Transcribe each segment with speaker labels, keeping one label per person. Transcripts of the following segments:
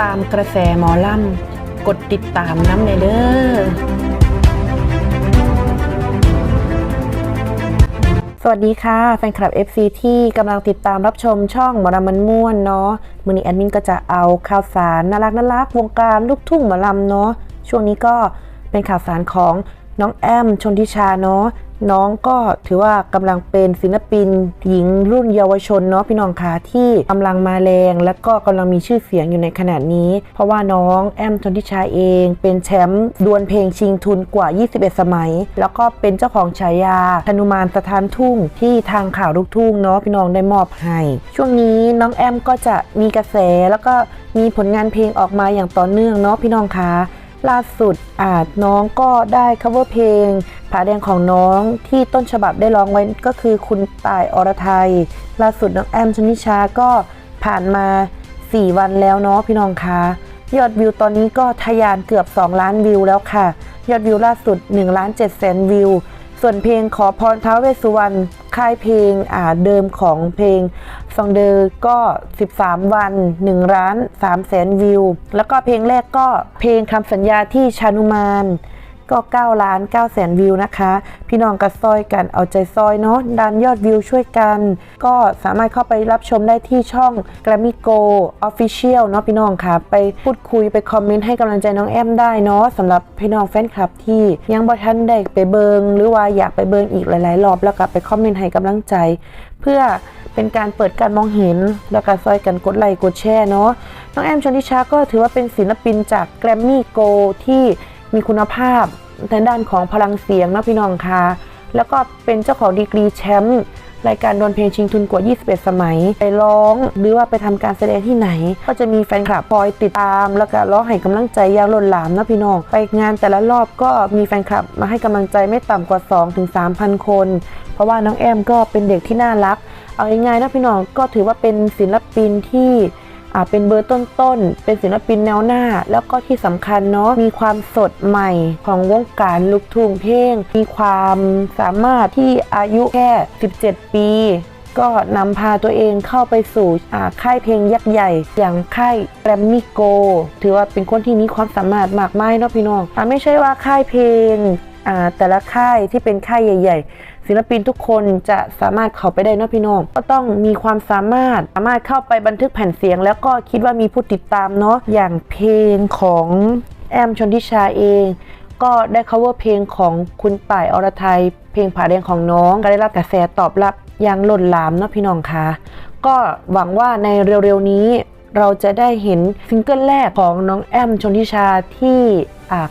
Speaker 1: ตามกระแสหมอลำกดติดตามน้ำในเด้อสวัสดีค่ะ แฟนคลับ FC ที่กำลังติดตามรับชมช่องหมอลำมันม่วนเนาะมือนี้แอดมินก็จะเอาข่าวสารน่ารักน่ารักวงการลูกทุ่งหมอลำเนาะช่วงนี้ก็เป็นข่าวสารของน้องแอมชนทิชาเนาะ น้องก็ถือว่ากำลังเป็นศิลปิน หญิงรุ่นเยาวชนเนาะพี่น้องคะที่กำลังมาแรง และก็กำลังมีชื่อเสียงอยู่ในขณะนี้ เพราะว่าน้องแอมชนทิชาเอง เป็นแชมป์ดวลเพลงชิงทุนกว่า 21 สมัย แล้วก็เป็นเจ้าของฉายาธนุมานสถานทุ่ง ที่ทางข่าวลูกทุ่งเนาะพี่น้องได้มอบให้ช่วงนี้น้องแอมก็จะมีกระแสแล้วก็มีผลงานเพลงออกมาอย่างต่อเนื่องเนาะพี่น้องคะล่าสุดอาจน้องก็ได้ cover เพลง ผาแดงของน้องที่ต้นฉบับได้ร้องไว้ก็คือคุณต่ายอรไทยล่าสุดน้องแอมชนิชาก็ผ่านมา 4 วันแล้วเนาะพี่น้องคะยอดวิวตอนนี้ก็ทะยานเกือบ 2 ล้านวิวแล้วค่ะ ยอดวิวล่าสุด1ล้าน7แสนวิว ส่วนเพลงขอพรท้าวเวสสุวรรณค่ายเพลงอ่าเดิมของเพลงซองเดอร์ก็ 13 วัน1ล้าน3แสนวิว แล้วก็เพลงแรกก็เพลงคำสัญญาที่ชานุมาน ก็9ล้าน9แสนวิวนะคะ พี่น้องกระซอยกันเอาใจซอยเนาะดันยอดวิวช่วยกัน ก็สามารถเข้าไปรับชมได้ที่ช่อง Grammy Go Official เนาะพี่น้องค่ะ ไปพูดคุยไปคอมเมนต์ให้กำลังใจน้องแอมได้เนาะสำหรับพี่น้องแฟนคลับที่ยังบ่ทันได้ไปเบิงหรือว่าอยากไปเบิงอีกหลาย ๆ รอบแล้วก็ไปคอมเมนต์ให้กำลังใจ เพื่อเป็นการเปิดการมองเห็น แล้วก็ซอยกันกดไลค์กดแชร์เนาะน้องแอมชนทิชาก็ถือว่าเป็นศิลปินจาก Grammy Go ที่ มีคุณภาพทางด้านของพลังเสียงนะพี่น้องคะแล้วก็เป็นเจ้าของดีกรีแชมป์รายการดวลเพลงชิงทุนกว่า 21 สมัย ไปร้องหรือว่าไปทำการแสดงที่ไหน ก็จะมีแฟนคลับคอยติดตาม แล้วก็ร้องให้กำลังใจอย่างล้นหลามนะพี่น้อง ไปงานแต่ละรอบก็มีแฟนคลับมาให้กำลังใจไม่ต่ำกว่า 2-3,000 คน เพราะว่าน้องแอมก็เป็นเด็กที่น่ารัก เอาง่ายๆนะพี่น้องก็ถือว่าเป็นศิลปินที่ เป็นเบอร์ต้นๆ เป็นศิลปินแนวหน้า แล้วก็ที่สำคัญเนาะ มีความสดใหม่ของวงการลูกทุ่งเพลง มีความสามารถที่อายุแค่ 17 ปี ก็นำพาตัวเองเข้าไปสู่ค่ายเพลงยักษ์ใหญ่ อย่างค่ายแกรมมี่โก ถือว่าเป็นคนที่มีความสามารถมากมายเนาะพี่น้องอ่ไม่ใช่ว่าค่ายเพลงแต่ละค่ายที่เป็นค่ายใหญ่ ๆ ศิลปินทุกคนจะสามารถเข้าไปได้นะพี่น้อง ก็ต้องมีความสามารถสามารถเข้าไปบันทึกแผ่นเสียง แล้วก็คิดว่ามีผู้ติดตามเนาะอย่างเพลงของแอมชนทิชาเองก็ได้ cover เพลงของคุณต่ายอรไทย เพลงผาแดงของน้อง ก็ได้รับกระแสตอบรับอย่างล้นหลามเนาะพี่น้องคะก็หวังว่าในเร็วๆนี้ เราจะได้เห็นซิงเกิลแรกของน้องแอมชนทิชาที่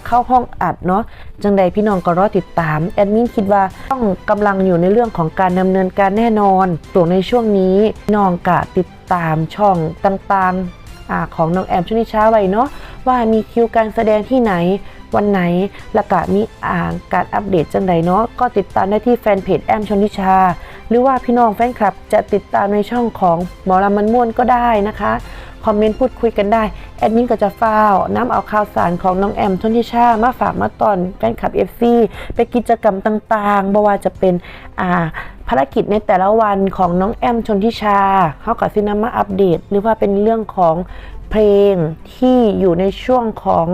Speaker 1: เข้าห้องอัดเนาะจังใดพี่น้องก็รอติดตาม แอดมินคิดว่าต้องกำลังอยู่ในเรื่องของการดำเนินการแน่นอนส่วนในช่วงนี้น้องกะติดตามช่องต่างๆของน้องแอมชนทิชาไว้เนาะว่ามีคิวการแสดงที่ไหนวันไหนละกะมีอ่าการอัปเดตจังใดเนาะก็ติดตามได้ที่แฟนเพจแอมชนทิชา หรือว่าพี่น้องแฟนคลับจะติดตามในช่องของหมอลำมันม่วนก็ได้นะคะ คอมเมนต์พูดคุยกันได้ แอดมินก็จะฟ้าวน้ำเอาข่าวสารของน้องแอมทนทิชามาฝากมาตอนแฟนคลับ FC ไปกิจกรรมต่างๆบ่ว่าจะเป็นอ่าภารกิจในแต่ละวันของน้องแอมชนทิชาเขากับซินามาอัปเดต หรือว่าเป็นเรื่องของเพลงที่อยู่ในช่วงของ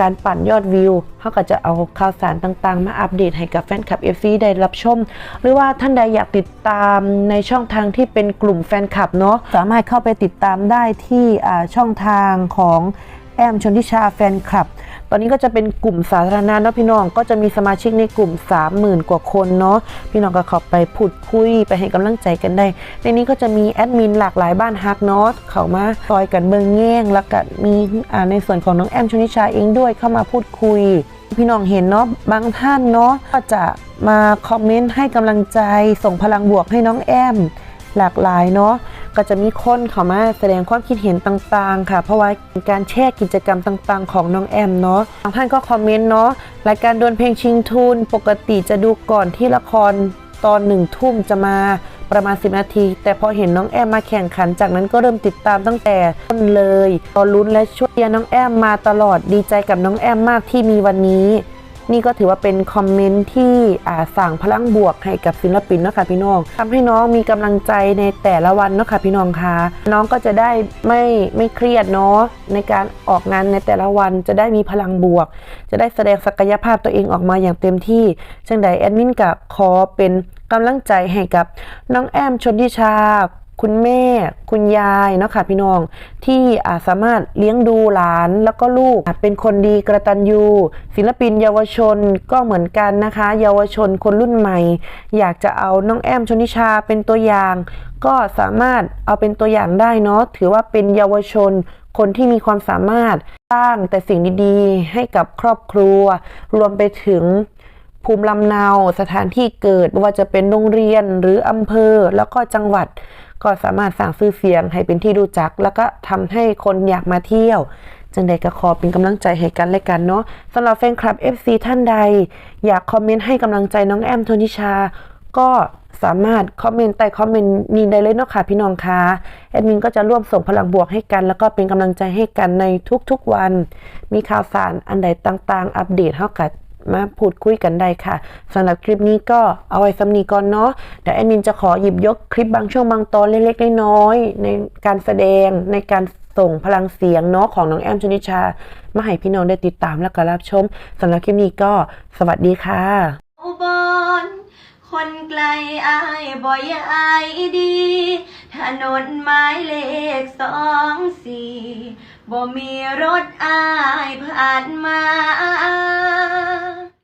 Speaker 1: การปั่นยอดวิวเขาก็จะเอาข่าวสารต่างๆ มาอัปเดตให้กับแฟนคลับ FC ได้รับชม หรือว่าท่านใดอยากติดตามในช่องทางที่เป็นกลุ่มแฟนคลับเนาะสามารถเข้าไปติดตามได้ที่ช่องทางของแอมชนทิชาแฟนคลับ ตอนนี้ก็จะเป็นกลุ่มสาธารณะเนาะพี่น้องก็จะมีสมาชิกในกลุ่ม 30,000 กว่าคนเนาะพี่น้องก็เข้าไปพูดคุยไปให้กำลังใจกันได้ ในนี้ก็จะมีแอดมินหลากหลายบ้านฮักเนาะเข้ามาซอยกันเบิงแง่งแล้วก็มีในส่วนของน้องแอมชนิชาเองด้วยเข้ามาพูดคุยพี่น้องเห็นเนาะบางท่านเนาะก็จะมาคอมเมนต์ให้กำลังใจส่งพลังบวกให้น้องแอมหลากหลายเนาะ ก็จะมีคนเข้ามาแสดงความคิดเห็นต่างๆ ค่ะ เพราะว่าการแชร์กิจกรรมต่างๆ ของน้องแอมเนาะบางท่านก็คอมเมนต์เนาะรายการดวลเพลงชิงทุน ปกติจะดูก่อนที่ละครตอนหนึ่งทุ่มจะมาประมาณ 10 นาที แต่พอเห็นน้องแอมมาแข่งขัน จากนั้นก็เริ่มติดตามตั้งแต่ต้นเลยตอนลุ้นและช่วยเชียร์น้องแอมมาตลอดดีใจกับน้องแอมมากที่มีวันนี้ นี่ก็ถือว่าเป็นคอมเมนต์ที่อ่าสั่งพลังบวกให้กับศิลปินเนาะค่ะพี่น้องทำให้น้องมีกำลังใจในแต่ละวันเนาะค่ะพี่น้องคะน้องก็จะได้ไม่ไม่เครียดเนาะในการออกงานในแต่ละวันจะได้มีพลังบวก จะได้แสดงศักยภาพตัวเองออกมาอย่างเต็มที่จังใดแอดมินกับขอเป็นกำลังใจให้กับน้องแอมชนทิชา คุณแม่ คุณยายเนาะค่ะพี่น้อง ที่อาจสามารถเลี้ยงดูหลานแล้วก็ลูกเป็นคนดีกระตันยูศิลปินเยาวชนก็เหมือนกันนะคะ เยาวชนคนรุ่นใหม่ อยากจะเอาน้องแอมชนิชาเป็นตัวอย่าง ก็สามารถเอาเป็นตัวอย่างได้เนาะถือว่าเป็นเยาวชนคนที่มีความสามารถสร้างแต่สิ่งดีๆ ให้กับครอบครัว รวมไปถึง ภูมิลำเนาสถานที่เกิดไม่ว่าจะเป็นโรงเรียนหรืออำเภอ แล้วก็จังหวัดก็สามารถสร้างชื่อเสียงให้เป็นที่รู้จัก แล้วก็ทำให้คนอยากมาเที่ยว จังใดก็ขอเป็นกำลังใจให้กันและกันเนาะสำหรับแฟนคลับ FC ท่านใด อยากคอมเมนต์ให้กำลังใจน้องแอมโทนิชา ก็สามารถคอมเมนต์ใต้คอมเมนต์นี้ได้เลยเนาะค่ะพี่น้องคะแอดมินก็จะร่วมส่งพลังบวกให้กัน แล้วก็เป็นกำลังใจให้กันในทุกๆวัน มีข่าวสารอันใดต่างๆ อัปเดตเท่ากับ มาพูดคุยกันได้ค่ะสำหรับคลิปนี้ก็เอาไว้สำนีก่อนเนาะเดี๋ยวแอดมินจะขอหยิบยกคลิปบางช่วงบางตอนเล็กๆน้อยๆในการแสดงในการส่งพลังเสียงเนาะของน้องแอมชนิชา มาให้พี่น้องได้ติดตามและก็รับชมสำหรับคลิปนี้ก็สวัสดีค่ะ
Speaker 2: อุบลคนไกลอายบ่อยอายดี ถนนหมายเลขสองสี่ บ่มีรถอายผ่านมา